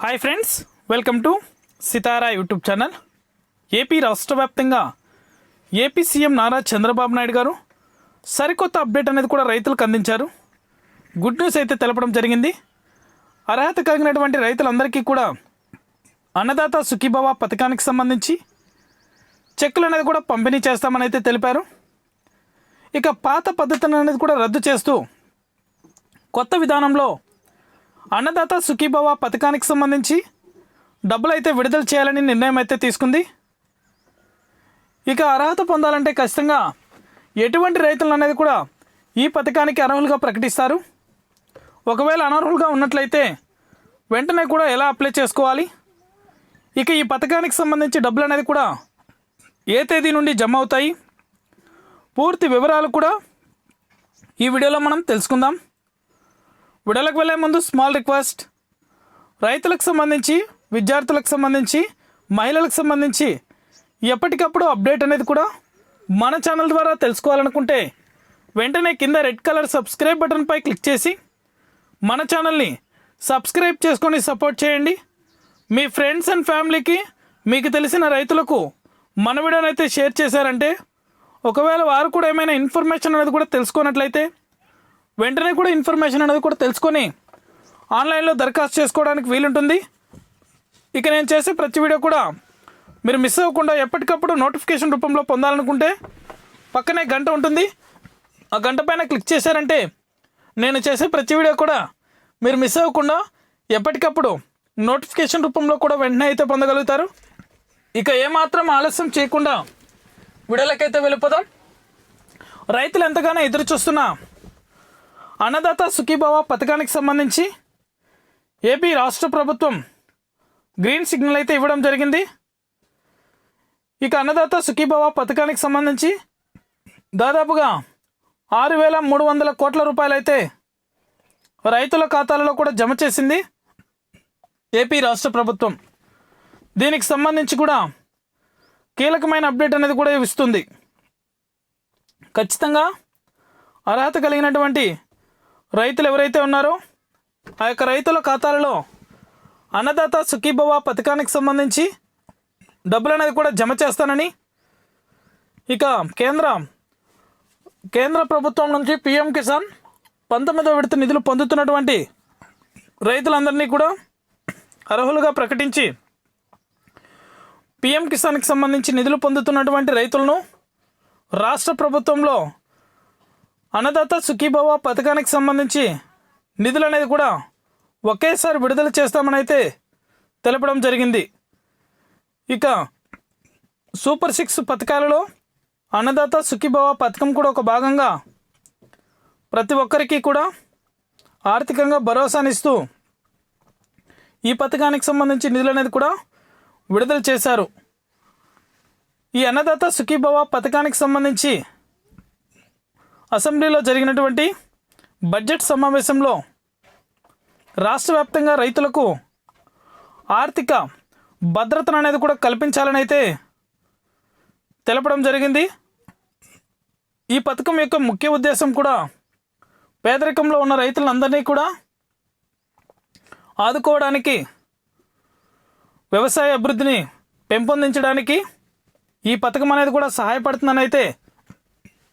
Hi friends welcome to Sitara YouTube channel AP రాష్ట్ర వ్యాప్తంగా AP CM Nara Chandrababu Naidu గారు సరికొత్త అప్డేట్ అనేది కూడా రైతులకు అందించారు గుడ్ న్యూస్ అయితే తెలపడం జరిగింది అర్హత కలిగినటువంటి రైతులందరికీ కూడా అన్నదాత సుఖీభవ పథకానికి సంబంధించి చెక్కులు అనేది కూడా పంపిణీ చేస్తామని అయితే తెలిపారు ఇక పాత పద్ధతిని అనేది కూడా రద్దు చేస్తూ కొత్త విధానంలో అన్నదాత సుఖీభవ పథకానికి సంబంధించి డబ్బులు అయితే విడుదల చేయాలని నిర్ణయం అయితే తీసుకుంది. ఇక అర్హత పొందాలంటే ఖచ్చితంగా ఎటువంటి రైతులు అనేది కూడా ఈ పథకానికి అర్హులుగా ప్రకటిస్తారు. ఒకవేళ అనర్హులుగా ఉన్నట్లయితే వెంటనే కూడా ఎలా అప్లై చేసుకోవాలి? ఇక ఈ పథకానికి సంబంధించి డబ్బులు అనేది కూడా ఏ తేదీ నుండి జమ అవుతాయి? పూర్తి వివరాలు కూడా ఈ వీడియోలో మనం తెలుసుకుందాం. విడలకు వెళ్ళే ముందు స్మాల్ రిక్వెస్ట్. రైతులకు సంబంధించి విద్యార్థులకు సంబంధించి మహిళలకు సంబంధించి ఎప్పటికప్పుడు అప్డేట్ అనేది కూడా మన ఛానల్ ద్వారా తెలుసుకోవాలనుకుంటే వెంటనే కింద రెడ్ కలర్ సబ్స్క్రైబ్ బటన్పై క్లిక్ చేసి మన ఛానల్ని సబ్స్క్రైబ్ చేసుకొని సపోర్ట్ చేయండి. మీ ఫ్రెండ్స్ అండ్ ఫ్యామిలీకి మీకు తెలిసిన రైతులకు మన వీడియోనైతే షేర్ చేశారంటే ఒకవేళ వారు కూడా ఏమైనా ఇన్ఫర్మేషన్ అనేది కూడా తెలుసుకున్నట్లయితే వెంటనే కూడా ఇన్ఫర్మేషన్ అనేది కూడా తెలుసుకొని ఆన్లైన్లో దరఖాస్తు చేసుకోవడానికి వీలుంటుంది. ఇక నేను చేసే ప్రతి వీడియో కూడా మీరు మిస్ అవ్వకుండా ఎప్పటికప్పుడు నోటిఫికేషన్ రూపంలో పొందాలనుకుంటే పక్కనే గంట ఉంటుంది. ఆ గంట పైన క్లిక్ చేశారంటే నేను చేసే ప్రతి వీడియో కూడా మీరు మిస్ అవ్వకుండా ఎప్పటికప్పుడు నోటిఫికేషన్ రూపంలో కూడా వెంటనే అయితే పొందగలుగుతారు. ఇక ఏమాత్రం ఆలస్యం చేయకుండా వీడియోలకైతే వెళ్ళిపోదాం. రైతులు ఎంతగానో ఎదురు చూస్తున్నా అన్నదాత సుఖీభవ పథకానికి సంబంధించి ఏపీ రాష్ట్ర ప్రభుత్వం గ్రీన్ సిగ్నల్ అయితే ఇవ్వడం జరిగింది. ఇక అన్నదాత సుఖీభవ పథకానికి సంబంధించి దాదాపుగా ఆరు వేల మూడు వందల కోట్ల రూపాయలు అయితే రైతుల ఖాతాలలో కూడా జమ చేసింది ఏపీ రాష్ట్ర ప్రభుత్వం. దీనికి సంబంధించి కూడా కీలకమైన అప్డేట్ అనేది కూడా ఇస్తుంది. ఖచ్చితంగా అర్హత కలిగినటువంటి రైతులు ఎవరైతే ఉన్నారో ఆ యొక్క రైతుల ఖాతాలలో అన్నదాత సుఖీభవ పథకానికి సంబంధించి డబ్బులు అనేది కూడా జమ చేస్తానని ఇక కేంద్ర కేంద్ర ప్రభుత్వం నుంచి పిఎం కిసాన్ పంతొమ్మిదవ విడత నిధులు పొందుతున్నటువంటి రైతులందరినీ కూడా అర్హులుగా ప్రకటించి పిఎం కిసాన్కి సంబంధించి నిధులు పొందుతున్నటువంటి రైతులను రాష్ట్ర ప్రభుత్వంలో అన్నదాత సుఖీభవ పథకానికి సంబంధించి నిధులు అనేది కూడా ఒకేసారి విడుదల చేస్తామని అయితే తెలపడం జరిగింది. ఇక సూపర్ సిక్స్ పథకాలలో అన్నదాత సుఖీభవ పథకం కూడా ఒక భాగంగా ప్రతి ఒక్కరికి కూడా ఆర్థికంగా భరోసానిస్తూ ఈ పథకానికి సంబంధించి నిధులు అనేది కూడా విడుదల చేశారు. ఈ అన్నదాత సుఖీభవ పథకానికి సంబంధించి అసెంబ్లీలో జరిగినటువంటి బడ్జెట్ సమావేశంలో రాష్ట్ర వ్యాప్తంగా రైతులకు ఆర్థిక భద్రతను అనేది కూడా కల్పించాలని అయితే తెలపడం జరిగింది. ఈ పథకం యొక్క ముఖ్య ఉద్దేశం కూడా పేదరికంలో ఉన్న రైతులందరినీ కూడా ఆదుకోవడానికి వ్యవసాయ అభివృద్ధిని పెంపొందించడానికి ఈ పథకం అనేది కూడా సహాయపడుతుందని అయితే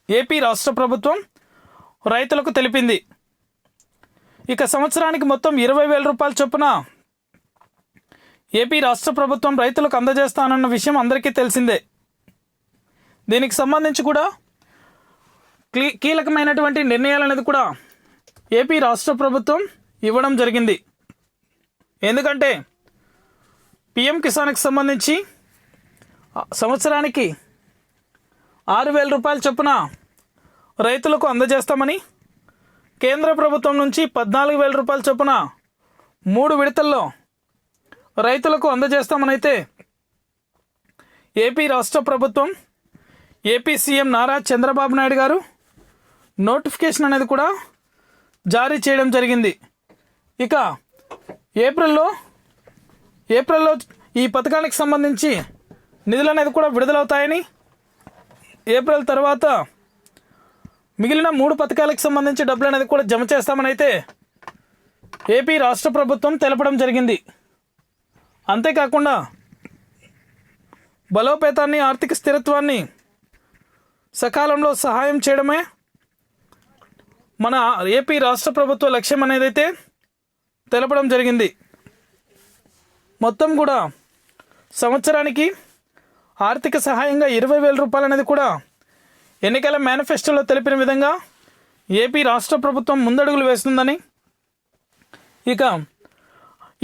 ఏపీ రాష్ట్ర ప్రభుత్వం రైతులకు తెలిపింది. ఇక సంవత్సరానికి మొత్తం ఇరవై వేల రూపాయల చొప్పున ఏపీ రాష్ట్ర ప్రభుత్వం రైతులకు అందజేస్తానన్న విషయం అందరికీ తెలిసిందే. దీనికి సంబంధించి కూడా కీలకమైనటువంటి నిర్ణయాలు అనేది కూడా ఏపీ రాష్ట్ర ప్రభుత్వం ఇవ్వడం జరిగింది. ఎందుకంటే పిఎం కిసాన్కి సంబంధించి సంవత్సరానికి ఆరు వేల రూపాయల చొప్పున రైతులకు అందజేస్తామని కేంద్ర ప్రభుత్వం నుంచి పద్నాలుగు వేల రూపాయల చొప్పున మూడు విడతల్లో రైతులకు అందజేస్తామని అయితే ఏపీ రాష్ట్ర ప్రభుత్వం AP CM Nara Chandrababu Naidu garu notification అనేది కూడా జారీ చేయడం జరిగింది. ఇక ఏప్రిల్లో ఏప్రిల్లో ఈ పథకానికి సంబంధించి నిధులు అనేది కూడా విడుదలవుతాయని ఏప్రిల్ తర్వాత మిగిలిన మూడు పథకాలకు సంబంధించి డబ్బులు అనేది కూడా జమ చేస్తామని అయితే ఏపీ రాష్ట్ర ప్రభుత్వం తెలపడం జరిగింది. అంతేకాకుండా బలోపేతాన్ని ఆర్థిక స్థిరత్వాన్ని సకాలంలో సహాయం చేయడమే మన ఏపీ రాష్ట్ర ప్రభుత్వ లక్ష్యం అనేదైతే తెలపడం జరిగింది. మొత్తం కూడా సంవత్సరానికి ఆర్థిక సహాయంగా ఇరవై వేల రూపాయలు అనేది కూడా ఎన్నికల మేనిఫెస్టోలో తెలిపిన విధంగా ఏపీ రాష్ట్ర ప్రభుత్వం ముందడుగులు వేస్తుందని. ఇక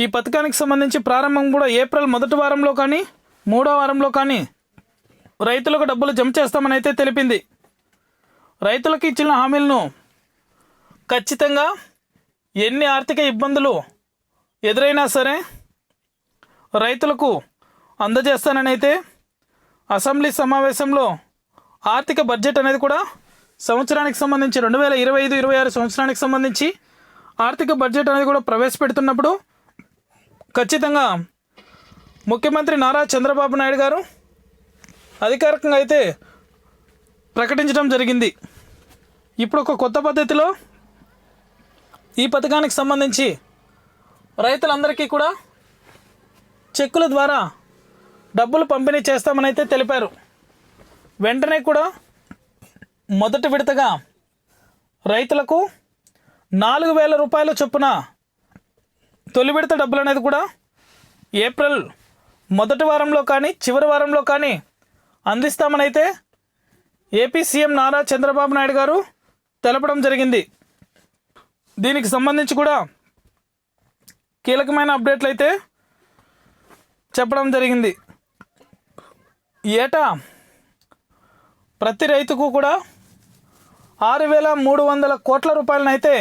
ఈ పథకానికి సంబంధించి ప్రారంభం కూడా ఏప్రిల్ మొదటి వారంలో కానీ మూడో వారంలో కానీ రైతులకు డబ్బులు జమ చేస్తామని అయితే తెలిపింది. రైతులకు ఇచ్చిన హామీలను ఖచ్చితంగా ఎన్ని ఆర్థిక ఇబ్బందులు ఎదురైనా సరే రైతులకు అందజేస్తానని అయితే అసెంబ్లీ సమావేశంలో ఆర్థిక బడ్జెట్ అనేది కూడా సంవత్సరానికి సంబంధించి రెండు వేల ఇరవై ఐదు ఇరవై ఆరు సంవత్సరానికి సంబంధించి ఆర్థిక బడ్జెట్ అనేది కూడా ప్రవేశపెడుతున్నప్పుడు ఖచ్చితంగా ముఖ్యమంత్రి నారా చంద్రబాబు నాయుడు గారు అధికారికంగా అయితే ప్రకటించడం జరిగింది. ఇప్పుడు ఒక కొత్త పద్ధతిలో ఈ పథకానికి సంబంధించి రైతులందరికీ కూడా చెక్కుల ద్వారా డబ్బులు పంపిణీ చేస్తామని అయితే తెలిపారు. వెంటనే కూడా మొదటి విడతగా రైతులకు నాలుగు వేల రూపాయల చొప్పున తొలి విడత డబ్బులు అనేది కూడా ఏప్రిల్ మొదటి వారంలో కానీ చివరి వారంలో కానీ అందిస్తామని అయితే ఏపీ సీఎం నారా చంద్రబాబు నాయుడు గారు తెలపడం జరిగింది. దీనికి సంబంధించి కూడా కీలకమైన అప్డేట్లు అయితే చెప్పడం జరిగింది. ఏటా? ప్రతి రైతుకు కూడా ఆరు వేల మూడు వందల కోట్ల రూపాయలనైతే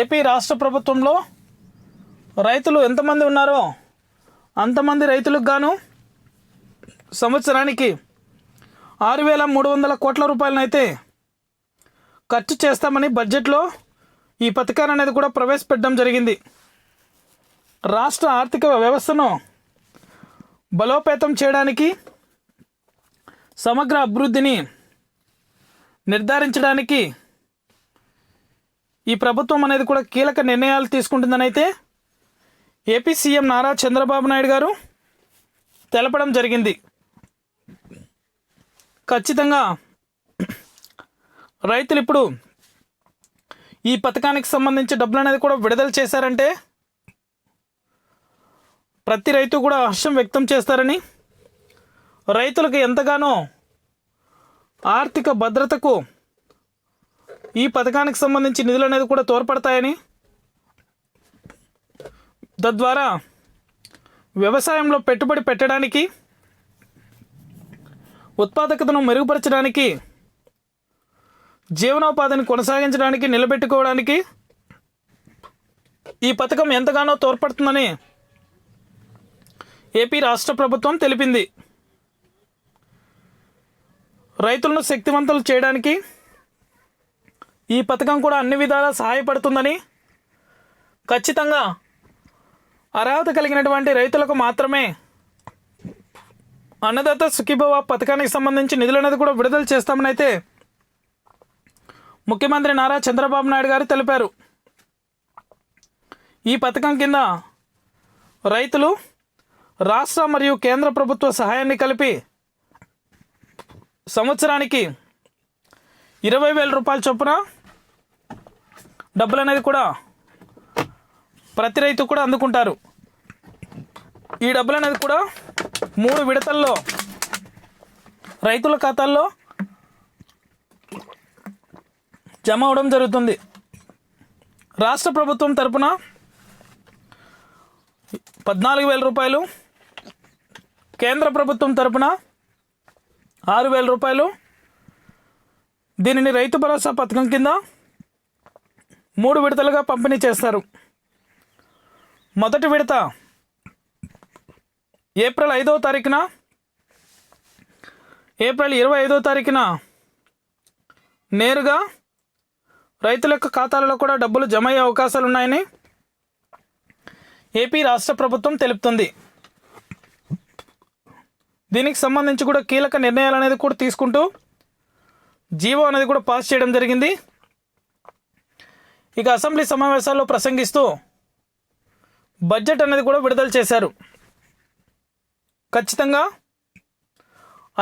ఏపీ రాష్ట్ర ప్రభుత్వంలో రైతులు ఎంతమంది ఉన్నారో అంతమంది రైతులకు గాను సంవత్సరానికి ఆరు వేల మూడు వందల కోట్ల రూపాయలనైతే ఖర్చు చేస్తామని బడ్జెట్లో ఈ పథకాన్ని అనేది కూడా ప్రవేశపెట్టడం జరిగింది. రాష్ట్ర ఆర్థిక వ్యవస్థను బలోపేతం చేయడానికి సమగ్ర అభివృద్ధిని నిర్ధారించడానికి ఈ ప్రభుత్వం అనేది కూడా కీలక నిర్ణయాలు తీసుకుంటుందని అయితే ఏపీ సీఎం నారా చంద్రబాబు నాయుడు గారు తెలపడం జరిగింది. ఖచ్చితంగా రైతులు ఇప్పుడు ఈ పథకానికి సంబంధించి డబ్బులు అనేది కూడా విడుదల చేశారంటే ప్రతి రైతు కూడా హర్షం వ్యక్తం చేస్తారని రైతులకు ఎంతగానో ఆర్థిక భద్రతకు ఈ పథకానికి సంబంధించి నిధులు అనేది కూడా తోడ్పడతాయని తద్వారా వ్యవసాయంలో పెట్టుబడి పెట్టడానికి ఉత్పాదకతను మెరుగుపరచడానికి జీవనోపాధిని కొనసాగించడానికి నిలబెట్టుకోవడానికి ఈ పథకం ఎంతగానో తోడ్పడుతుందని ఏపీ రాష్ట్ర ప్రభుత్వం తెలిపింది. రైతులను శక్తివంతులు చేయడానికి ఈ పథకం కూడా అన్ని విధాలా సహాయపడుతుందని ఖచ్చితంగా అర్హత కలిగినటువంటి రైతులకు మాత్రమే అన్నదాత సుఖీభవ పథకానికి సంబంధించి నిధులు అనేది కూడా విడుదల చేస్తామని అయితే ముఖ్యమంత్రి నారా చంద్రబాబు నాయుడు గారు తెలిపారు. ఈ పథకం కింద రైతులు రాష్ట్ర మరియు కేంద్ర ప్రభుత్వ సహాయాన్ని కలిపి సంవత్సరానికి ఇరవై వేల రూపాయల చొప్పున డబ్బులు అనేది కూడా ప్రతి రైతు కూడా అందుకుంటారు. ఈ డబ్బులు అనేది కూడా మూడు విడతల్లో రైతుల ఖాతాల్లో జమ అవడం జరుగుతుంది. రాష్ట్ర ప్రభుత్వం తరపున పద్నాలుగు వేల రూపాయలు కేంద్ర ప్రభుత్వం తరపున ఆరు వేల రూపాయలు. దీనిని రైతు భరోసా పథకం కింద మూడు విడతలుగా పంపిణీ చేస్తారు. మొదటి విడత ఏప్రిల్ ఐదవ తారీఖున ఏప్రిల్ ఇరవై ఐదవ తారీఖున నేరుగా రైతుల యొక్క ఖాతాలలో కూడా డబ్బులు జమ అయ్యే అవకాశాలు ఉన్నాయని ఏపీ రాష్ట్ర ప్రభుత్వం తెలుపుతుంది. దీనికి సంబంధించి కూడా కీలక నిర్ణయాలు అనేది కూడా తీసుకుంటూ జీవో అనేది కూడా పాస్ చేయడం జరిగింది. ఇక అసెంబ్లీ సమావేశాల్లో ప్రసంగిస్తూ బడ్జెట్ అనేది కూడా విడుదల చేశారు. ఖచ్చితంగా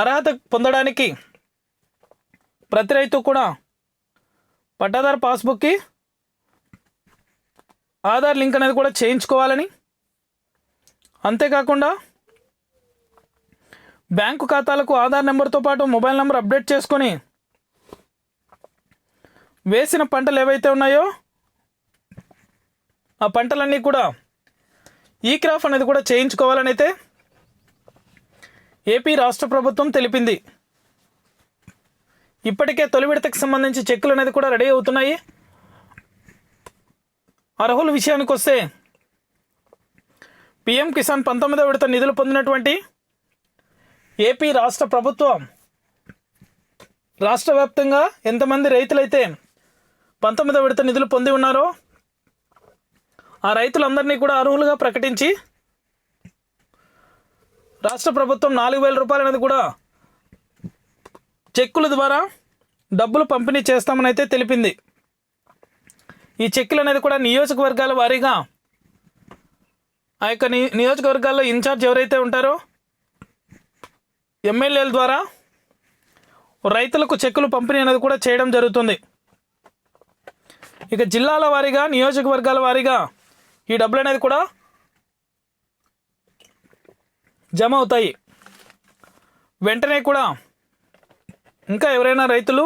అర్హత పొందడానికి ప్రతి రైతు కూడా పట్టాదారు పాస్బుక్కి ఆధార్ లింక్ అనేది కూడా చేయించుకోవాలని అంతేకాకుండా బ్యాంకు ఖాతాలకు ఆధార్ నెంబర్తో పాటు మొబైల్ నెంబర్ అప్డేట్ చేసుకొని వేసిన పంటలు ఏవైతే ఉన్నాయో ఆ పంటలన్నీ కూడా ఈ క్రాఫ్ అనేది కూడా చేయించుకోవాలని అయితే ఏపీ రాష్ట్ర ప్రభుత్వం తెలిపింది. ఇప్పటికే తొలి విడతకు సంబంధించి చెక్కులు అనేది కూడా రెడీ అవుతున్నాయి. అర్హుల విషయానికి వస్తే పిఎం కిసాన్ పంతొమ్మిదో విడత నిధులు పొందినటువంటి ఏపీ రాష్ట్ర ప్రభుత్వం. రాష్ట్ర వ్యాప్తంగా ఎంతమంది రైతులైతే పంతొమ్మిదో విడత నిధులు పొంది ఉన్నారో ఆ రైతులందరినీ కూడా అర్హులుగా ప్రకటించి రాష్ట్ర ప్రభుత్వం నాలుగు వేల రూపాయలు అనేది కూడా చెక్కుల ద్వారా డబ్బులు పంపిణీ చేస్తామని అయితే తెలిపింది. ఈ చెక్కులు అనేది కూడా నియోజకవర్గాల వారీగా ఆ యొక్క ని నియోజకవర్గాల్లో ఇన్ఛార్జ్ ఎవరైతే ఉంటారో ఎమ్మెల్యేల ద్వారా రైతులకు చెక్కులు పంపిణీ అనేది కూడా చేయడం జరుగుతుంది. ఇక జిల్లాల వారీగా నియోజకవర్గాల వారీగా ఈ డబ్బులు అనేది కూడా జమ అవుతాయి. వెంటనే కూడా ఇంకా ఎవరైనా రైతులు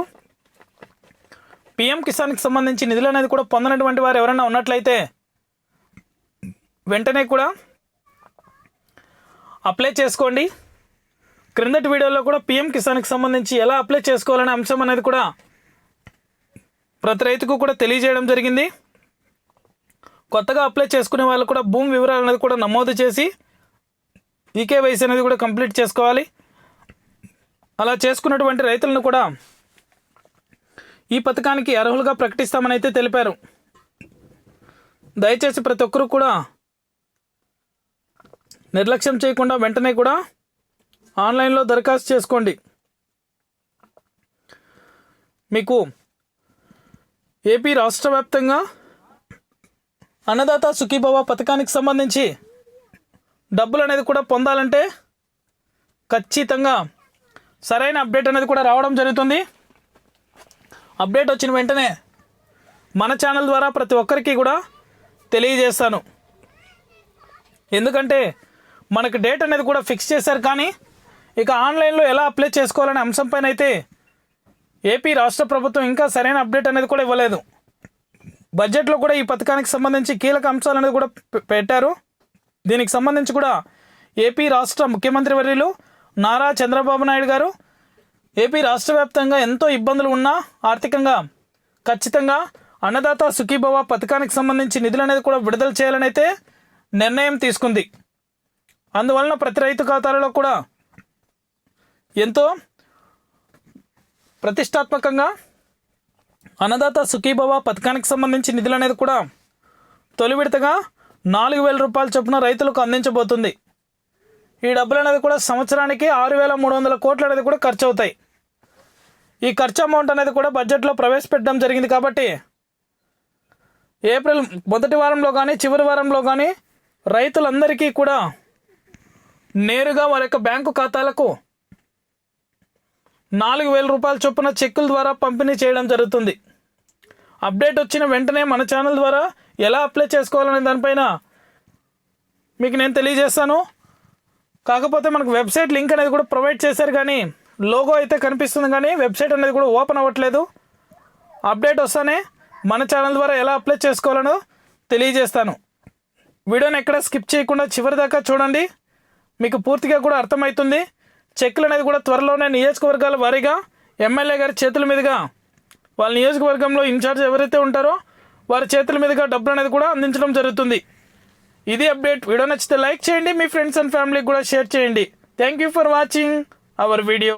పిఎం కిసాన్కి సంబంధించి నిధులు అనేది కూడా పొందనటువంటి వారు ఎవరైనా ఉన్నట్లయితే వెంటనే కూడా అప్లై చేసుకోండి. క్రిందటి వీడియోలో కూడా పిఎం కిసాన్కి సంబంధించి ఎలా అప్లై చేసుకోవాలనే అంశం అనేది కూడా ప్రతి రైతుకు కూడా తెలియజేయడం జరిగింది. కొత్తగా అప్లై చేసుకునే వాళ్ళు కూడా భూమి వివరాలు అనేది కూడా నమోదు చేసి ఈకేవైసీ అనేది కూడా కంప్లీట్ చేసుకోవాలి. అలా చేసుకున్నటువంటి రైతులను కూడా ఈ పథకానికి అర్హులుగా ప్రకటిస్తామని అయితే తెలిపారు. దయచేసి ప్రతి ఒక్కరూ కూడా నిర్లక్ష్యం చేయకుండా వెంటనే కూడా ఆన్లైన్లో దరఖాస్తు చేసుకోండి. మీకు ఏపీ రాష్ట్ర వ్యాప్తంగా అన్నదాత సుఖీభవ పథకానికి సంబంధించి డబ్బులు అనేది కూడా పొందాలంటే ఖచ్చితంగా సరైన అప్డేట్ అనేది కూడా రావడం జరుగుతుంది. అప్డేట్ వచ్చిన వెంటనే మన ఛానల్ ద్వారా ప్రతి ఒక్కరికి కూడా తెలియజేస్తాను. ఎందుకంటే మనకు డేట్ అనేది కూడా ఫిక్స్ చేశారు కానీ ఇక ఆన్లైన్లో ఎలా అప్లై చేసుకోవాలనే అంశంపైన అయితే ఏపీ రాష్ట్ర ప్రభుత్వం ఇంకా సరైన అప్డేట్ అనేది కూడా ఇవ్వలేదు. బడ్జెట్లో కూడా ఈ పథకానికి సంబంధించి కీలక అంశాలు అనేది కూడా పెట్టారు. దీనికి సంబంధించి కూడా ఏపీ రాష్ట్ర ముఖ్యమంత్రి వర్యులు నారా చంద్రబాబు నాయుడు గారు ఏపీ రాష్ట్ర వ్యాప్తంగా ఎంతో ఇబ్బందులు ఉన్నా ఆర్థికంగా ఖచ్చితంగా అన్నదాత సుఖీభవ పథకానికి సంబంధించి నిధులు అనేది కూడా విడుదల చేయాలని అయితే నిర్ణయం తీసుకుంది. అందువలన ప్రతి రైతు ఖాతాలలో కూడా ఎంతో ప్రతిష్టాత్మకంగా అన్నదాత సుఖీభవ పథకానికి సంబంధించి నిధులు అనేది కూడా తొలి విడతగా నాలుగు వేల రూపాయల చొప్పున రైతులకు అందించబోతుంది. ఈ డబ్బులు అనేది కూడా సంవత్సరానికి ఆరు వేల మూడు వందల కోట్లు అనేది కూడా ఖర్చు అవుతాయి. ఈ ఖర్చు అమౌంట్ అనేది కూడా బడ్జెట్లో ప్రవేశపెట్టడం జరిగింది కాబట్టి ఏప్రిల్ మొదటి వారంలో కానీ చివరి వారంలో కానీ రైతులందరికీ కూడా నేరుగా వారి యొక్క బ్యాంకు ఖాతాలకు నాలుగు వేల రూపాయల చొప్పున చెక్కుల ద్వారా పంపిణీ చేయడం జరుగుతుంది. అప్డేట్ వచ్చిన వెంటనే మన ఛానల్ ద్వారా ఎలా అప్లై చేసుకోవాలనే దానిపైన మీకు నేను తెలియజేస్తాను. కాకపోతే మనకు వెబ్సైట్ లింక్ అనేది కూడా ప్రొవైడ్ చేశారు కానీ లోగో అయితే కనిపిస్తుంది కానీ వెబ్సైట్ అనేది కూడా ఓపెన్ అవ్వట్లేదు. అప్డేట్ వస్తానే మన ఛానల్ ద్వారా ఎలా అప్లై చేసుకోవాలనో తెలియజేస్తాను. వీడియోని ఎక్కడ స్కిప్ చేయకుండా చివరి దాకా చూడండి. మీకు పూర్తిగా కూడా అర్థమవుతుంది. చెక్కులు అనేది కూడా త్వరలోనే నియోజకవర్గాల వారీగా ఎమ్మెల్యే గారి చేతుల మీదుగా వాళ్ళ నియోజకవర్గంలో ఇన్ఛార్జ్ ఎవరైతే ఉంటారో వారి చేతుల మీదుగా డబ్బులు అనేది కూడా అందించడం జరుగుతుంది. ఇది అప్డేట్. వీడియో నచ్చితే లైక్ చేయండి. మీ ఫ్రెండ్స్ అండ్ ఫ్యామిలీకి కూడా షేర్ చేయండి. Thank you for watching our video